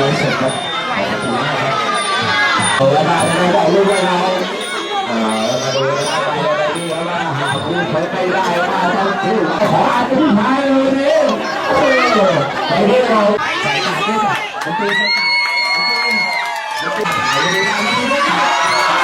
เลยสร็จครับเออมาไม่ได้ลูกไม่เราเออมาดูนะครับไปเลยดีว่าหาคู่เผยไปได้มาทั้งคู่ขออาผู้ชายเลยนี่โอ้ยไปเรียกเราใส่ตาด้วยกันผมตีใส่ตาแล้วก็ถ่ายเลยนะมันไม่ไ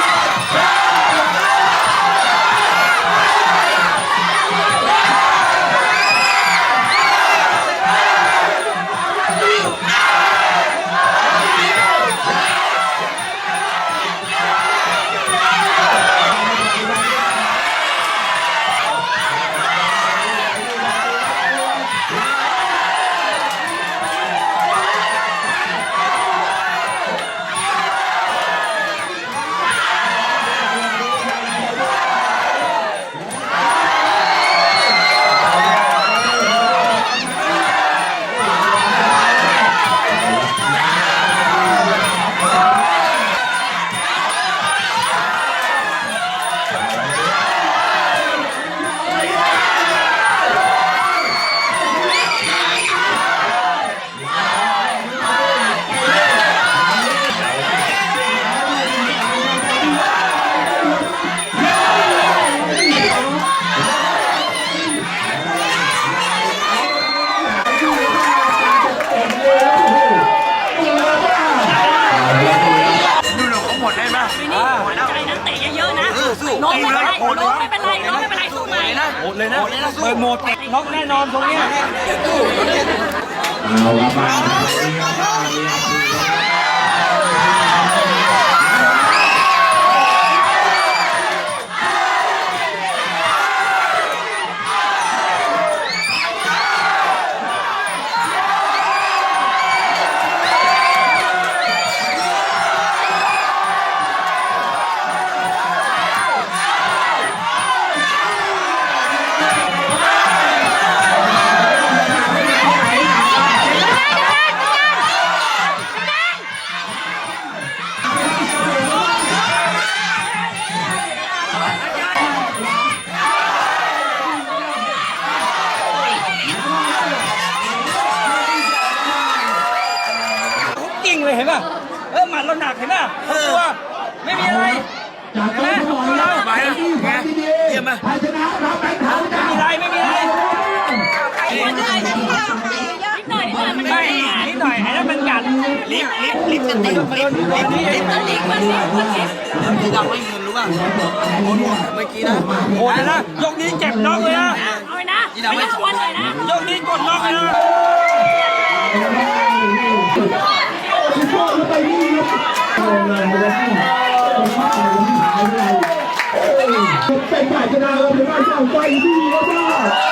ดเลยนะเปิดโหมดเตะน็อกแน่นอนตรงเนี้ยเอาละมา กิ่งเลยเห็นป่ะเออหมัดเราหนักเห็นป่ะเขาตัวไม่มีอะไรจากนั้นก็บอกเลยไปแล้วไงเยี่ยมไหมภาชนะรับแบงค์เท้าจ้าไม่มีอะไรไม่มีอะไรนิดหน่อยนิดหน่อยนิดหน่อยมันไม่นิดหน่อยไอ้นั่นมันกัดลิฟลิฟลิฟกันติลิฟลิฟลิฟมันลิกมันลิกมันลิกที่ดังไม่เงินรู้ป่ะโอนเมื่อกี้นะโหดเลยนะยกนี้เจ็บน็อกเลยนะเอาเลยนะไม่ต้องวันเลยนะยกนี้กดน็อกเลยนะ เป็นฝ่ายชนะเราเป็นฝ่ายสร้างใจที่ดีมาก